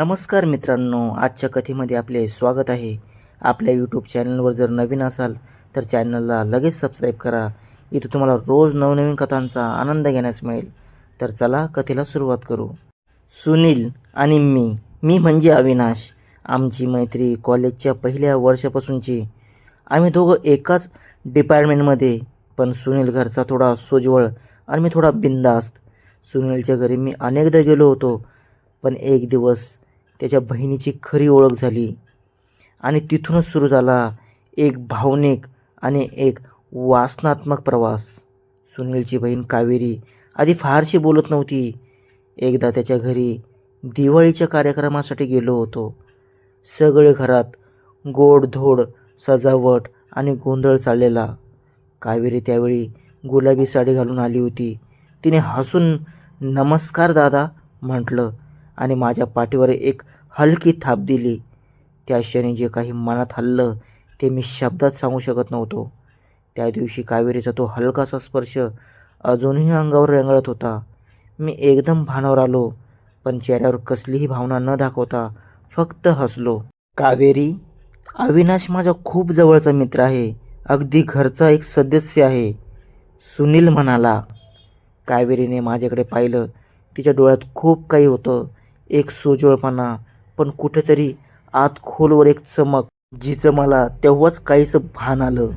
नमस्कार मित्रांनो आजच्या कथेमध्ये आपले स्वागत आहे. आपल्या यूट्यूब चॅनलवर जर नवीन असाल तर चॅनलला लगेच सबस्क्राईब करा. इथे तुम्हाला रोज नवनवीन कथांचा आनंद घेण्यास मिळेल. तर चला कथेला सुरुवात करू. सुनील आणि मी मी म्हणजे अविनाश आमची मैत्री कॉलेजच्या पहिल्या वर्षापासूनची. आम्ही दोघं एकाच डिपार्टमेंटमध्ये पण सुनील घरचा थोडा सोज्वळ आणि मी थोडा बिंदास्त सुनीलच्या घरी मी अनेकदा गेलो होतो पण एक दिवस त्याच्या बहिणीची खरी ओळख झाली. आणि तिथूनच सुरू झाला एक भावनिक आणि एक वासनात्मक प्रवास. सुनीलची बहीण कावेरी आधी फारशी बोलत नव्हती. एकदा त्याच्या घरी दिवाळीच्या कार्यक्रमासाठी गेलो होतो. सगळे घरात गोडधोड सजावट आणि गोंधळ चाललेला. कावेरी त्यावेळी गुलाबी साडी घालून आली होती. तिने हसून नमस्कार दादा म्हटलं. आणि माझ्या पाठीवर एक हलकी थाप दिली. त्या क्षणी जे काही मनात हल्लं ते मी शब्दात सांगू शकत नव्हतो. त्या दिवशी कावेरीचा तो हलकासा स्पर्श अजूनही अंगावर रेंगळत होता. मी एकदम भानावर आलो पण चेहऱ्यावर कसलीही भावना न दाखवता फक्त हसलो. कावेरी अविनाश माझा खूप जवळचा मित्र आहे. अगदी घरचा एक सदस्य आहे सुनील म्हणाला. कावेरीने माझ्याकडे पाहिलं तिच्या डोळ्यात खूप काही होतं. एक सोजवळपणा पण कुठेतरी आत खोलवर एक चमक जिचं मला तेव्हाच काहीसं भान आलं.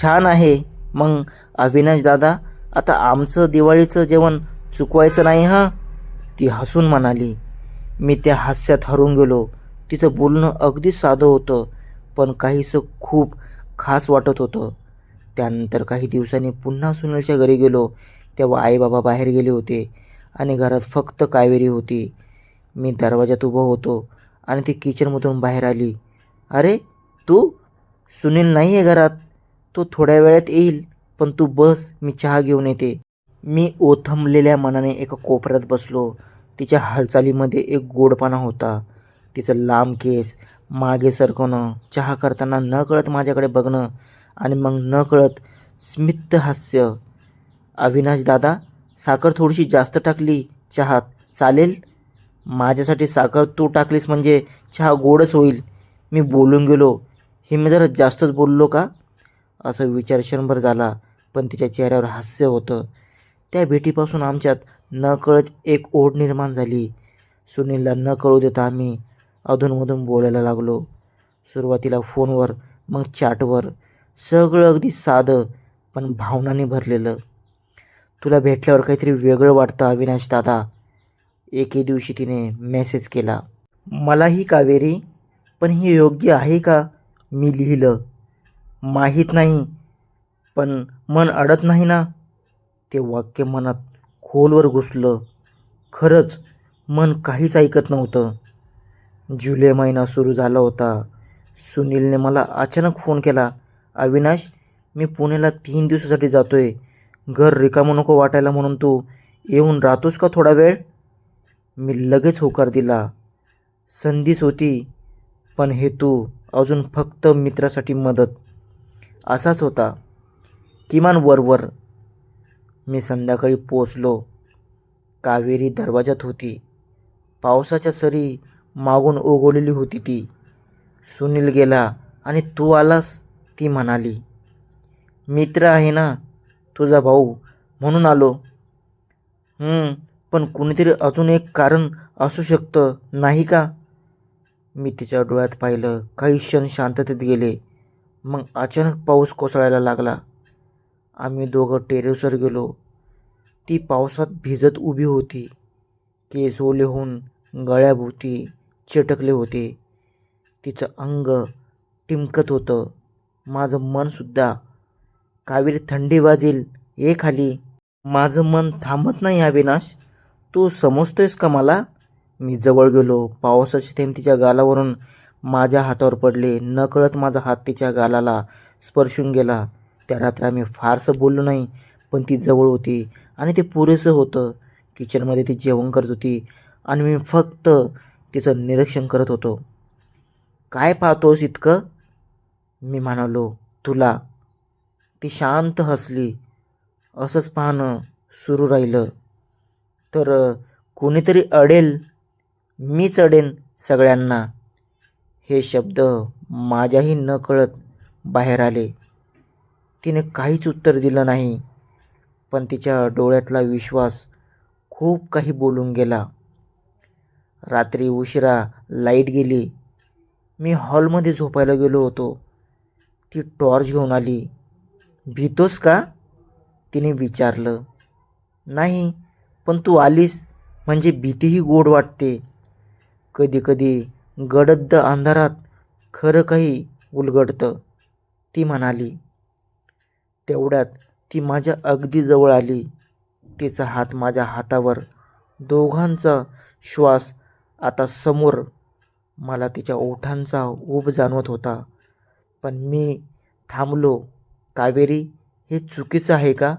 छान आहे. मग अविनाश दादा आता आमचं दिवाळीचं जेवण चुकवायचं नाही हां? ती हसून म्हणाली. मी त्या हास्यात हरून गेलो. तिचं बोलणं अगदी साधं होतं पण काहीसं खूप खास वाटत होतं. त्यानंतर काही दिवसांनी पुन्हा सुनीलच्या घरी गेलो. तेव्हा आईबाबा बाहेर गेले होते आणि घरात फक्त कावेरी होती. मी दरवाजात उभं होतो आणि ती किचनमधून बाहेर आली. अरे तू? सुनील नाही आहे घरात. तो थोड्या वेळात येईल पण तू बस मी चहा घेऊन येते. मी ओथंबलेल्या मनाने एका कोपऱ्यात बसलो. तिच्या हालचालीमध्ये एक गोडपणा होता. तिचं लांब केस मागे सरकवणं चहा करताना न कळत माझ्याकडे बघणं आणि मग न कळत स्मित हास्य. अविनाश दादा साखर थोडीशी जास्त टाकली. चहात चालेल? माझ्यासाठी साखर तू टाकलीस म्हणजे चहा गोडच होईल. मी बोलून गेलो. हे मी जरा जास्तच बोललो का? असं विचार क्षणभर झाला पण तिच्या चेहऱ्यावर हास्य होतं. त्या भेटीपासून आमच्यात न कळत एक ओढ निर्माण झाली. सुनीलला न कळू देता आम्ही अधूनमधून बोलायला लागलो. सुरुवातीला फोनवर मग चॅटवर. सगळं अगदी साधं पण भावनांनी भरलेलं. तुला भेटल्यावर काहीतरी वेगळं वाटतं अविनाश दादा. एके दिवशी तिने मेसेज केला मला ही कावेरी पण हे योग्य आहे का? मी लिहिलं माहीत नाही पण मन अडत नाही ना? ते वाक्य मनात खोलवर घुसलं. खरंच मन काहीच ऐकत नव्हतं. जुलै महिना सुरू झाला होता. सुनीलने मला अचानक फोन केला अविनाश मी पुण्याला तीन दिवसासाठी जातो आहे घर रिकामं नको वाटायला म्हणून तू येऊन राहतोस का थोडा वेळ? मी लगेच होकार दिला. संधीच होती पण हेतू अजून फक्त मित्रासाठी मदत. असाच होता. किमान वरवर मी संध्याकाळी पोचलो कावेरी दरवाजात होती. पावसाच्या सरी मागून ओघवलेली होती ती. सुनील गेला आणि तू आलास ती म्हणाली. मित्र आहे ना तुझा भाऊ म्हणून आलो. पण कुणीतरी अजून एक कारण असू शकतं नाही का? मी तिच्या डोळ्यात पाहिलं काही क्षण शांततेत गेले. मग अचानक पाऊस कोसळायला लागला. आम्ही दोघं टेरेसवर गेलो. ती पावसात भिजत उभी होती. केस ओले होऊन गळ्याभोवती चिटकले होते. तिचं अंग टिमकत होतं. माझं मनसुद्धा कावेरी थंडी वाजेल ये खाली. माझं मन थांबत नाही अविनाश तू समजतोयस का मला? मी जवळ गेलो. पावसाचे थेंब तिच्या गालावरून माझ्या हातावर पडले. नकळत माझा हात तिच्या गालाला स्पर्शून गेला. त्या रात्री आम्ही फारसं बोललो नाही पण ती जवळ होती आणि ते पुरेसं होतं. किचनमध्ये ती जेवण करत होती आणि मी फक्त तिचं निरीक्षण करत होतो. काय पाहतोस इतकं? मी म्हणालो. तुला. ती शांत हसली. असंच पाहणं सुरू राहिलं. तर कोणीतरी अडेल मीच अडेन सगळ्यांना. हे शब्द माझ्याही न कळत बाहेर आले. तिने काहीच उत्तर दिलं नाही पण तिच्या डोळ्यातला विश्वास खूप काही बोलून गेला. रात्री उशिरा लाइट गेली. मी हॉलमध्ये झोपायला गेलो होतो. ती टॉर्च घेऊन आली. भीतोस का? तिने विचारलं. नाही पण तू आलीस म्हणजे भीतीही गोड वाटते. कधीकधी गडद अंधारात खरं काही उलगडतं ती म्हणाली. तेवढ्यात ती माझ्या अगदी जवळ आली. तिचा हात माझ्या हातावर. दोघांचा श्वास आता समोर. मला तिच्या ओठांचा ऊब जाणवत होता. पण मी थांबलो. कावेरी हे चुकीचं आहे का?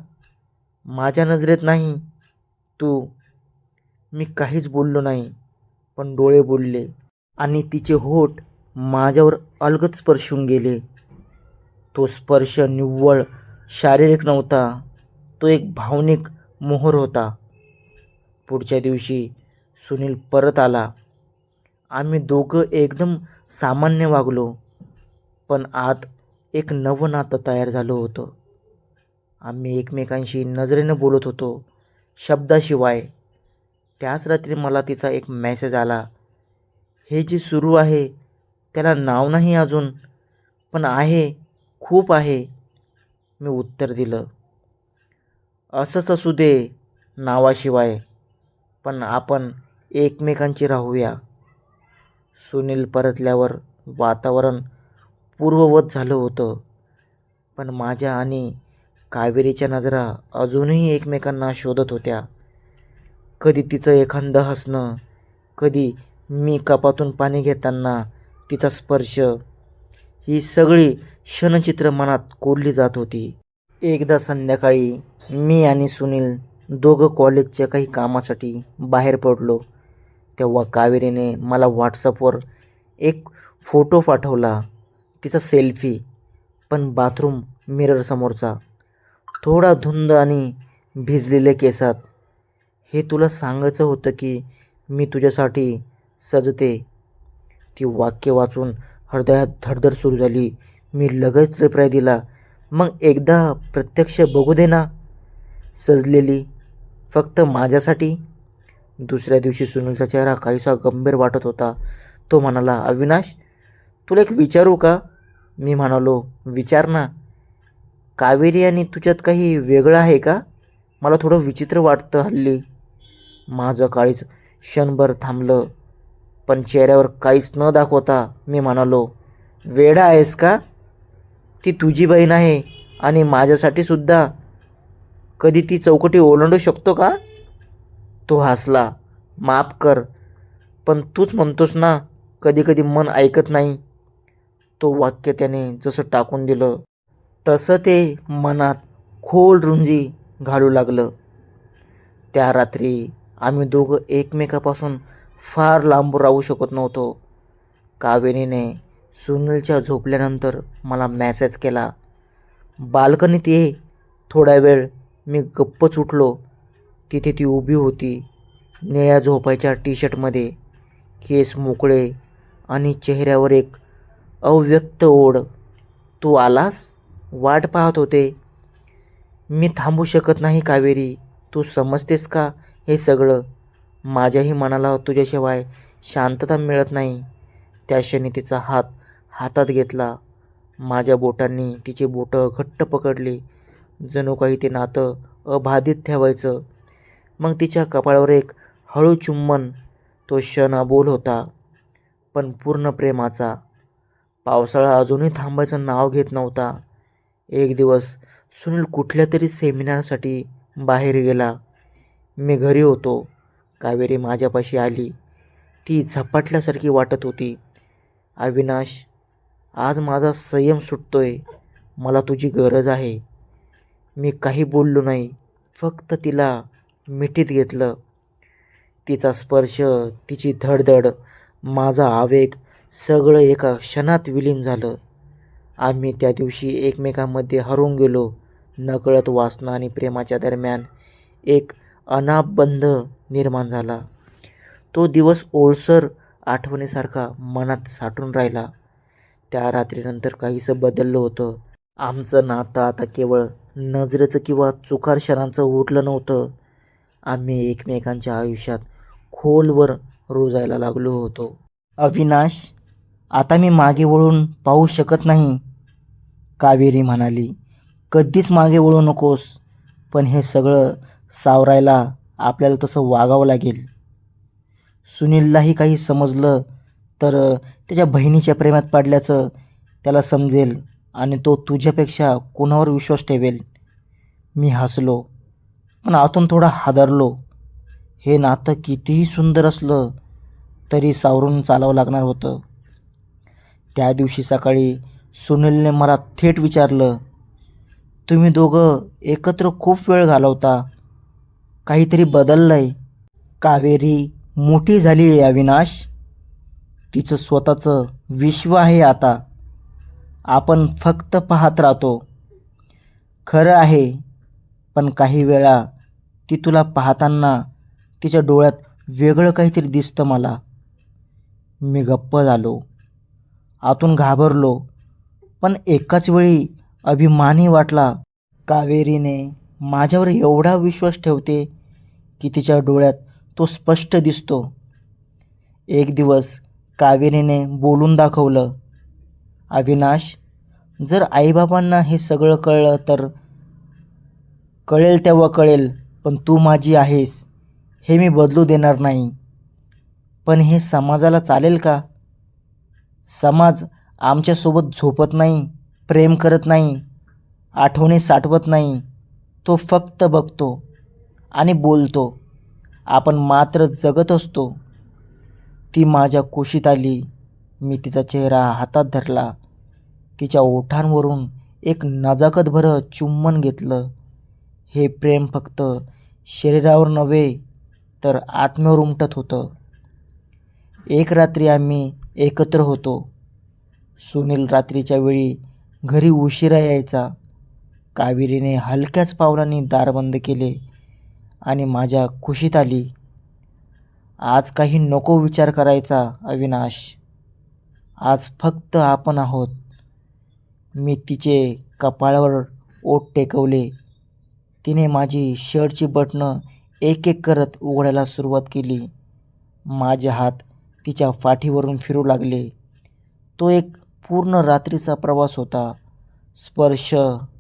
माझ्या नजरेत नाही. तू. मी काहीच बोललो नाही पण डोळे बोलले आणि तिचे होठ माझ्यावर अलगद स्पर्शून गेले. तो स्पर्श निव्वळ शारीरिक नव्हता तो एक भावनिक मोहर होता. पुढच्या दिवशी सुनील परत आला. आम्ही दोघं एकदम सामान्य वागलो पण आत एक नवं नातं तयार झालं होतं. आम्ही एकमेकांशी नजरेनं बोलत होतो. शब्दाशिवाय. त्याच रात्री मला तिचा एक मेसेज आला. हे जे सुरू आहे त्याला नाव नाही अजून पण आहे खूप आहे मी उत्तर दिलं. असंच असू दे नावाशिवाय पण आपण एकमेकांची राहूया. सुनील परतल्यावर वातावरण पूर्ववत झालं होतं पण माझ्या आणि कावेरीच्या नजरा अजूनही एकमेकांना शोधत होत्या. कधी तिचं एखादं हसणं कधी मी कपातून पाणी घेताना तिचा स्पर्श ही सगळी क्षणचित्र मनात कोरली जात होती. एकदा संध्याकाळी मी आणि सुनील दोघं कॉलेजच्या काही कामासाठी बाहेर पडलो. तेव्हा कावेरीने मला व्हॉट्सअपवर एक फोटो पाठवला. तिचा सेल्फी पण बाथरूम मिररसमोरचा. थोडा धुंद आणि भिजलेल्या केसात. हे तुला सांगायचं होतं की मी तुझ्यासाठी सजते. ती वाक्य वाचून हृदयात धडधड सुरू झाली. मी लगेच रिप्राय दिला मग एकदा प्रत्यक्ष बघू दे ना. सजलेली फक्त माझ्यासाठी? दुसऱ्या दिवशी सुनीलचा चेहरा काहीसा गंभीर वाटत होता. तो म्हणाला अविनाश तुला एक विचारू का? मी म्हणालो विचार ना. कावेरी आणि तुझ्यात काही वेगळं आहे का? मला थोडं विचित्र वाटतं हल्ली. माझं काळीच क्षणभर थांबलं. पण चेहऱ्यावर काहीच न दाखवता मी म्हणालो वेडा आहेस का? ती तुझी बहीण आहे आणि माझ्यासाठी सुद्धा. कधी ती चौकटी ओलांडू शकतो का? तो हसला माफ कर पण तूच म्हणतोस ना कधी कधी मन ऐकत नाही. तो वाक्य त्याने जसं टाकून दिलं तसं ते मनात खोल रुंजी घालू लागलं. त्या रात्री आम्ही दोघं एकमेकापासून फार लांब राहू शकत नव्हतो. कावेरीने सुनीलच्या झोपल्यानंतर मला मॅसेज केला बाल्कनीत ये. थोडा वेळ मी गप्पच उठलो. तिथे ती उभी होती निळ्या झोपायच्या टी शर्टमध्ये केस मोकळे आणि चेहऱ्यावर एक अव्यक्त ओढ. तू आलास? वाट पाहत होते. मी थांबू शकत नाही कावेरी तू समजतेस का हे सगळं? माझ्याही मनाला तुझ्याशिवाय शांतता मिळत नाही. त्या क्षणी तिचा हात हातात घेतला. माझ्या बोटांनी तिची बोटं घट्ट पकडली. जणू काही ते नातं अबाधित ठेवायचं. मग तिच्या कपाळावर एक हळू चुंबन तो क्षण अबोल होता पण पूर्ण प्रेमाचा. पावसाळा अजूनही थांबायचं नाव घेत नव्हता. एक दिवस सुनील कुठल्या तरी सेमिनारसाठी बाहेर गेला. मी घरी होतो. कावेरी माझ्यापाशी आली. ती झपाटल्यासारखी वाटत होती. अविनाश आज माझा संयम सुटतोय. मला तुझी गरज आहे. मी काही बोललो नाही. फक्त तिला मिठीत घेतलं. तिचा स्पर्श तिची धडधड माझा आवेग सगळं एका क्षणात विलीन झालं. आम्ही त्या दिवशी एकमेकांमध्ये हरवून गेलो. नकळत वासना आणि प्रेमाच्या दरम्यान एक अनाबंध निर्माण झाला. तो दिवस ओळसर आठवणीसारखा मनात साठून राहिला. त्या रात्रीनंतर काहीसं बदललं होतं. आमचं नातं आता केवळ नजरेचं किंवा चुकार क्षणांचं उरलं नव्हतं. आम्ही एकमेकांच्या आयुष्यात खोलवर रुजायला लागलो होतो. अविनाश आता मी मागे वळून पाहू शकत नाही. कावेरी म्हणाली कधीच मागे वळू नकोस पण हे सगळं सावरायला आपल्याला तसं वागावं लागेल. सुनीललाही काही समजलं तर त्याच्या बहिणीच्या प्रेमात पडल्याचं त्याला समजेल आणि तो तुझ्यापेक्षा कोणावर विश्वास ठेवेल? मी हसलो पण आतून थोडा हादरलो. हे नातं कितीही सुंदर असलं तरी सावरून चालावं लागणार होतं. त्या दिवशी सकाळी सुनीलने मला थेट विचारलं तुम्ही दोघं एकत्र खूप वेळ घालवता. काहीतरी बदललं आहे कावेरी मोठी झाली आहे अविनाश. तिचं स्वतःचं विश्व आहे आता. आपण फक्त पाहत राहतो. खरं आहे पण काही वेळा ती तुला पाहताना तिच्या डोळ्यात वेगळं काहीतरी दिसतं मला. मी गप्प झालो. आतून घाबरलो. पण एकाच वेळी अभिमानही वाटला कावेरीने माझ्यावर एवढा विश्वास ठेवते की तिच्या डोळ्यात तो स्पष्ट दिसतो. एक दिवस कावेरीने बोलून दाखवलं अविनाश जर आईबाबांना हे सगळं कळलं तर कळेल तेव्हा कळेल पण तू माझी आहेस हे मी बदलू देणार नाही. पण हे समाजाला चालेल का? समाज आमच्यासोबत झोपत नाही प्रेम करत नाही आठवणी साठवत नाही. तो फक्त बघतो आणि बोलतो. आपण मात्र जगत असतो. ती माझ्या कुशीत आली. मी तिचा चेहरा हातात धरला. तिच्या ओठांवरून एक नजाकतभरं चुंबन घेतलं. हे प्रेम फक्त शरीरावर नव्हे तर आत्म्यावर उमटत होतं. एक रात्री आम्ही एकत्र होतो. सुनील रात्रीच्या वेळी घरी उशिरा यायचा. कावेरीने हलक्याच पावलांनी दार बंद केले आणि माझ्या खुशीत आली. आज काही नको विचार करायचा अविनाश. आज फक्त आपण आहोत. मी तिचे कपाळावर ओठ टेकवले. तिने माझी शर्टची बटणं एक एक करत उघडायला सुरुवात केली. माझे हात तिच्या फाठीवरून फिरू लागले. तो एक पूर्ण रात्रीचा प्रवास होता. स्पर्श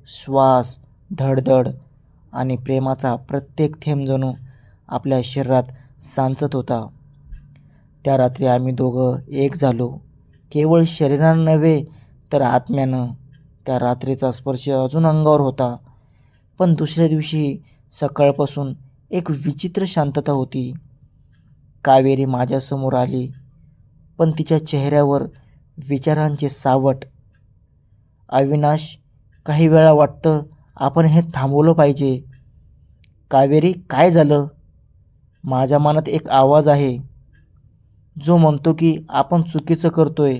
श्वास धडधड आणि प्रेमाचा प्रत्येक थेंब जणू आपल्या शरीरात सांचत होता. त्या रात्री आम्ही दोघं एक झालो. केवळ शरीरानं नव्हे तर आत्म्यानं. त्या रात्रीचा स्पर्श अजून अंगावर होता. पण दुसऱ्या दिवशी सकाळपासून एक विचित्र शांतता होती. कावेरी माझ्यासमोर आली पण तिच्या चेहऱ्यावर विचारांचे सावट. अविनाश काही वेळा वाटतं आपण हे थांबवलं पाहिजे. कावेरी काय झालं? माझ्या मनात एक आवाज आहे. जो म्हणतो की आपण चुकीचं करतोय.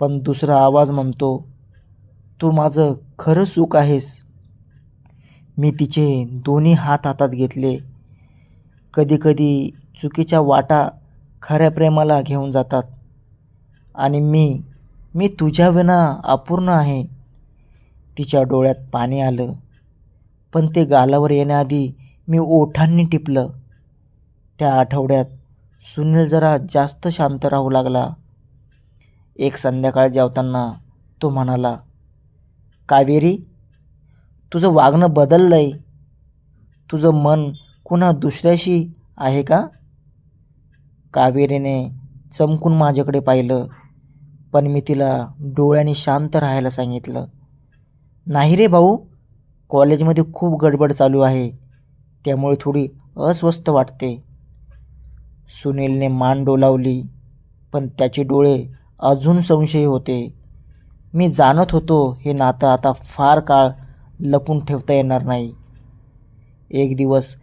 पण दुसरा आवाज म्हणतो तू माझं खरं सुख आहेस. मी तिचे दोन्ही हात हातात घेतले. कधीकधी चुकीच्या वाटा खऱ्या प्रेमाला घेऊन जातात. आणि मी मी तुझ्या विना अपूर्ण आहे. तिच्या डोळ्यात पाणी आलं. पण ते गालावर येण्याआधी मी ओठांनी टिपलं. त्या आठवड्यात सुनील जरा जास्त शांत राहू लागला. एक संध्याकाळ जेवताना तो म्हणाला कावेरी तुझं वागणं बदललं आहे तुझं मन कुणा दुसऱ्याशी आहे का? कावेरीने चमकून माझ्याकडे पाहिलं. पण मी तिला डोळ्याने शांत राहायला सांगितलं. नाही रे भाऊ कॉलेजमध्ये खूप गडबड चालू आहे. त्यामुळे थोडी अस्वस्थ वाटते. सुनीलने मान डोलावली पण त्याचे डोळे अजून संशयी होते. मी जाणत होतो हे नातं आता फार काळ लपून ठेवता येणार नाही. एक दिवस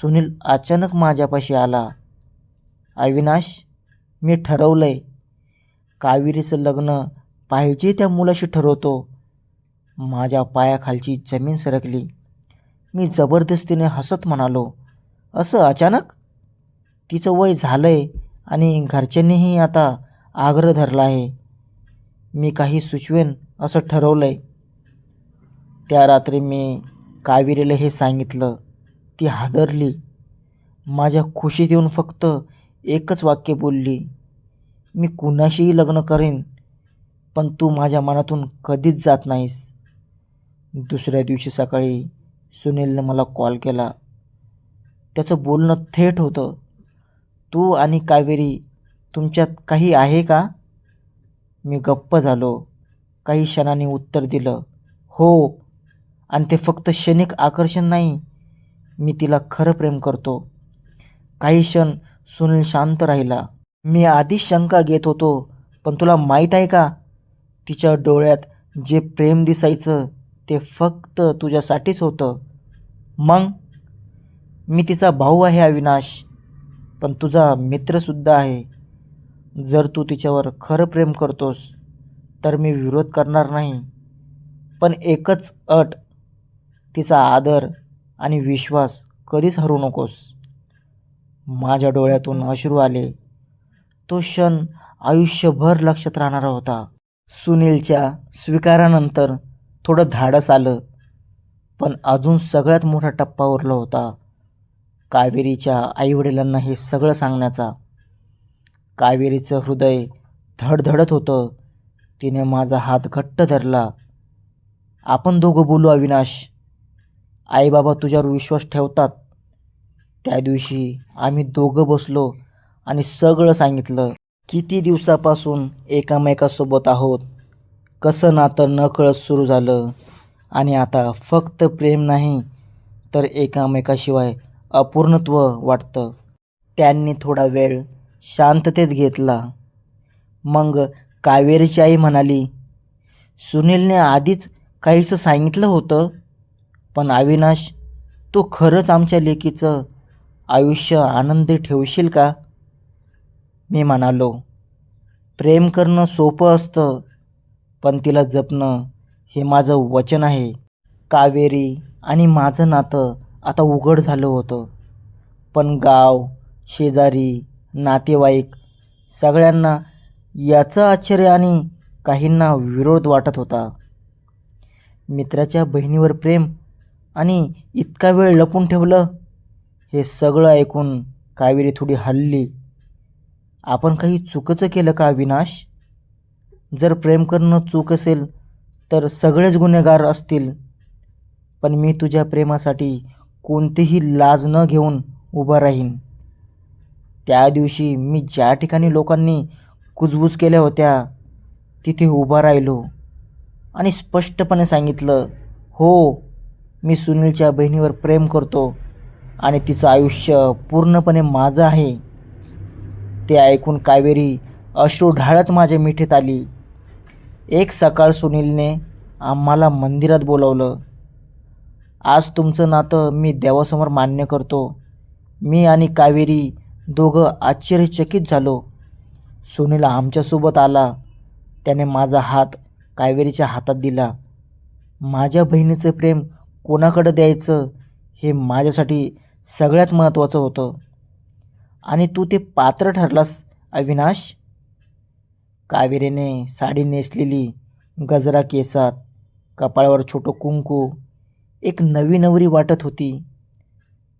सुनील अचानक माझ्यापाशी आला. अविनाश मी ठरवलं आहे कावेरीचं लग्न पाहिजे त्या मुलाशी ठरवतो. माझ्या पायाखालची जमीन सरकली. मी जबरदस्तीने हसत म्हणालो असं अचानक? तिचं वय झालं आहे आणि घरच्यांनीही आता आग्रह धरला आहे. मी काही सुचवेन असं ठरवलं आहे त्या रात्री मी कावेरीला हे सांगितलं. ती हादरली. माझ्या खुशीत येऊन फक्त एकच वाक्य बोलली. मी कुणाशीही लग्न करेन पण तू माझ्या मनातून कधीच जात नाहीस. दुसऱ्या दिवशी सकाळी सुनीलने मला कॉल केला. त्याचं बोलणं थेट होतं. तू आणि कावेरी तुमच्यात काही आहे का? मी गप्प झालो. काही क्षणांनी उत्तर दिलं हो आणि ते फक्त क्षणिक आकर्षण नाही मी तिला खरं प्रेम करतो. काही क्षण सुनील शांत राहिला. मी आधीच शंका घेत होतो पण तुला माहीत आहे का? तिच्या डोळ्यात जे प्रेम दिसायचं ते फक्त तुझ्यासाठीच होतं. मग? मी तिचा भाऊ आहे अविनाश पण तुझा मित्रसुद्धा आहे. जर तू तिच्यावर खरं प्रेम करतोस तर मी विरोध करणार नाही. पण एकच अट तिचा आदर आणि विश्वास कधीच हरू नकोस. माझ्या डोळ्यातून अश्रू आले. तो क्षण आयुष्यभर लक्षात राहणारा होता. सुनीलच्या स्वीकारानंतर थोडं धाडस आलं पण अजून सगळ्यात मोठा टप्पा उरला होता. कावेरीच्या आईवडिलांना हे सगळं सांगण्याचा. कावेरीचं हृदय धडधडत होतं. तिने माझा हात घट्ट धरला. आपण दोघं बोलू अविनाश. आईबाबा तुझ्यावर विश्वास ठेवतात. त्या दिवशी आम्ही दोघं बसलो. आणि सगळं सांगितलं. किती दिवसापासून एकामेकासोबत आहोत? कसं नातं नकळत सुरू झालं? आणि आता फक्त प्रेम नाही तर एकामेकाशिवाय अपूर्णत्व वाटतं. त्यांनी थोडा वेळ शांततेत घेतला. मग कावेरीची आई म्हणाली सुनीलने आधीच काहीसं सांगितलं होतं पण अविनाश तू खरंच आमच्या लेकीचं आयुष्य आनंदी ठेवशील का? मी म्हणालो प्रेम करणं सोपं असतं पण तिला जपणं हे माझं वचन आहे. कावेरी आणि माझं नातं आता उघड झालं होतं. पण गाव शेजारी नातेवाईक सगळ्यांना याचं आश्चर्य आणि काहींना विरोध वाटत होता. मित्राच्या बहिणीवर प्रेम आणि इतका वेळ लपून ठेवलं हे सगळं ऐकून कावेरी थोडी हल्ली. आपण काही चुकीचं केलं का विनाश जर प्रेम करणं चूक असेल तर सगळेच गुन्हेगार असतील. पण मी तुझ्या प्रेमासाठी कोणतीही लाज न घेऊन उभा राहीन. त्या दिवशी मी ज्या ठिकाणी लोकांनी कुजबूज केल्या होत्या तिथे उभा राहिलो आणि स्पष्टपणे सांगितलं हो मी सुनीलच्या बहिणीवर प्रेम करतो आणि तिचं आयुष्य पूर्णपणे माझं आहे. ते ऐकून कावेरी अश्रू ढाळत माझ्या मिठीत आली. एक सकाळ सुनीलने आम्हाला मंदिरात बोलावलं. आज तुमचं नातं मी देवासमोर मान्य करतो. मी आणि कावेरी दोघं आश्चर्यचकित झालो. सुनील आमच्यासोबत आला. त्याने माझा हात कावेरीच्या हातात दिला. माझ्या बहिणीचं प्रेम कोणाकडं द्यायचं हे माझ्यासाठी सगळ्यात महत्त्वाचं होतं. आणि तू ते पात्र ठरलास अविनाश. कावेरीने साडी नेसलेली गजरा केसात कपाळावर छोटं कुंकू एक नवी नवरी वाटत होती.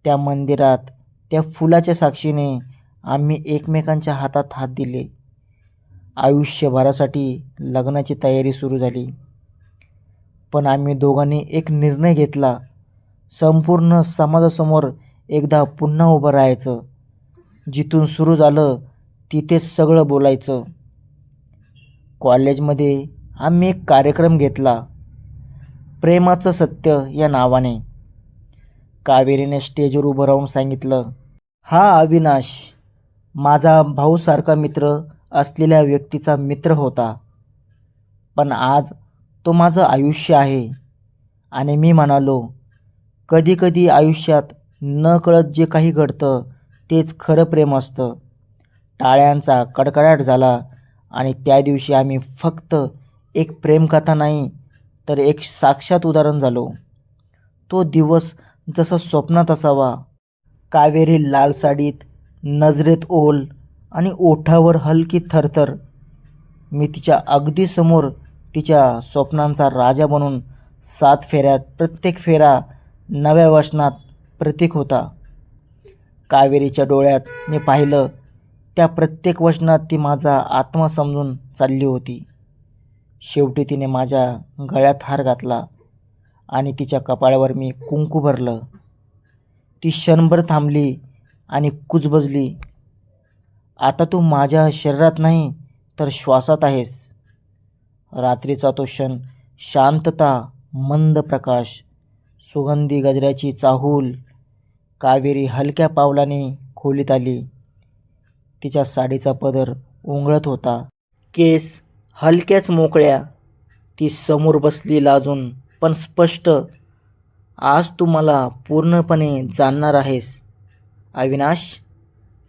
त्या मंदिरात त्या फुलाच्या साक्षीने आम्ही एकमेकांच्या हातात हात दिले. आयुष्यभरासाठी लग्नाची तयारी सुरू झाली. पण आम्ही दोघांनी एक निर्णय घेतला. संपूर्ण समाजासमोर एकदा पुन्हा उभं राहायचं. जिथून सुरू झालं तिथेच सगळं बोलायचं. कॉलेजमध्ये आम्ही एक कार्यक्रम घेतला. प्रेमाचं सत्य या नावाने. कावेरीने स्टेजवर उभं राहून सांगितलं हा अविनाश माझा भाऊसारखा मित्र असलेल्या व्यक्तीचा मित्र होता. पण आज तो माझं आयुष्य आहे. आणि मी म्हणालो कधीकधी आयुष्यात न कळत जे काही घडतं तेच खरं प्रेम असतं. टाळ्यांचा कडकडाट झाला आणि त्या दिवशी आम्ही फक्त एक प्रेमकथा नाही तर एक साक्षात उदाहरण झालो. तो दिवस जसा स्वप्नात असावा. कावेरी लाल साडीत नजरेत ओल आणि ओठावर हलकी थरथर. मी तिच्या अगदी समोर तिच्या स्वप्नांचा राजा बनून सात फेऱ्यात प्रत्येक फेरा नव्या वचनात प्रतीक होता. कावेरीच्या डोळ्यात मी पाहिलं त्या प्रत्येक वचनात ती माझा आत्मा समजून चालली होती. शेवटी तिने माझ्या गळ्यात हार घातला आणि तिच्या कपाळावर मी कुंकू भरलं. ती क्षणभर थांबली आणि कुजबजली. आता तू माझ्या शरीरात नाही तर श्वासात आहेस. रात्रीचा तो क्षण शांतता मंद प्रकाश सुगंधी गजऱ्याची चाहूल कावेरी हलक्या पावलाने खोलीत आली. तिच्या साडीचा पदर उंगळत होता. केस हलक्याच मोकळ्या. ती समोर बसली लाजून पण स्पष्ट. आज तू मला पूर्णपणे जाणणार आहेस. अविनाश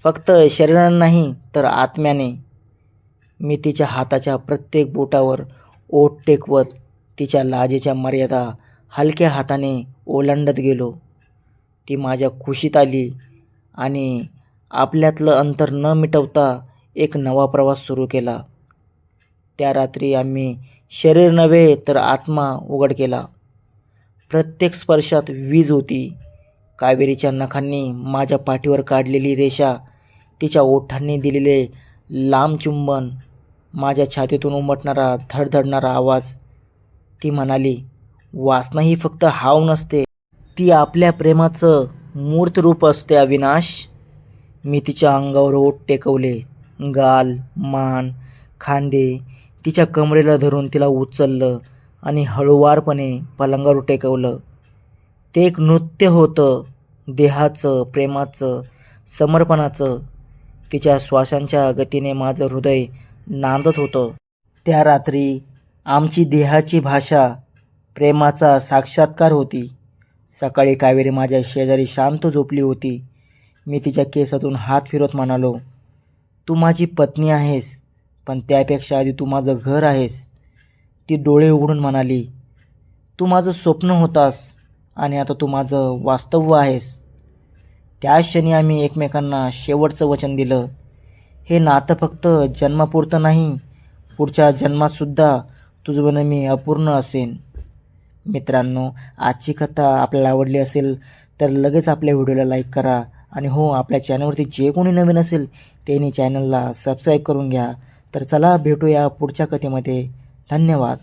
फक्त शरीराने नाही तर आत्म्याने. मी तिच्या हाताच्या प्रत्येक बोटावर ओठ टेकवत तिच्या लाजेच्या मर्यादा हलक्या हाताने ओलांडत गेलो. ती माझ्या खुशीत आली आणि आपल्यातलं अंतर न मिटवता एक नवा प्रवास सुरू केला. त्या रात्री आम्ही शरीर नव्हे तर आत्मा उघड केला. प्रत्येक स्पर्शात वीज होती. कावेरीच्या नखांनी माझ्या पाठीवर काढलेली रेषा तिच्या ओठांनी दिलेले लांब चुंबन माझ्या छातीतून उमटणारा धडधडणारा आवाज. ती म्हणाली वासना ही फक्त हाव नसते. ती आपल्या प्रेमाचं मूर्त रूप असते अविनाश. मी तिच्या अंगावर ओठ टेकवले. गाल मान खांदे तिच्या कमरेला धरून तिला उचललं आणि हळूवारपणे पलंगावर टेकवलं. ते एक नृत्य होतं. देहाचं प्रेमाचं समर्पणाचं. तिच्या श्वासांच्या गतीने माझं हृदय नांदत होतं. त्या रात्री आमची देहाची भाषा प्रेमाचा साक्षात्कार होती. सकाळी कावेरी माझ्या शेजारी शांत झोपली होती. मी तिच्या केसातून हात फिरत म्हणालो तू माझी पत्नी आहेस पण त्यापेक्षा आधी तू माझं घर आहेस. ती डोळे उघडून म्हणाली तू माझं स्वप्न होतास आणि आता तू माझं वास्तव आहेस. त्या क्षणी आम्ही एकमेकांना शेवटचं वचन दिलं. हे नातं फक्त जन्मापुरतं नाही पुढच्या जन्मातसुद्धा तुझं मी अपूर्ण असेन. मित्रांनो आजची कथा आपल्याला आवडली असेल तर लगेच आपल्या व्हिडिओला लाईक करा. आणि हो आपल्या चॅनलवरती जे कोणी नवीन असेल त्यांनी चॅनलला सबस्क्राईब करून घ्या. तर चला भेटूया पुढच्या कथेमध्ये. धन्यवाद.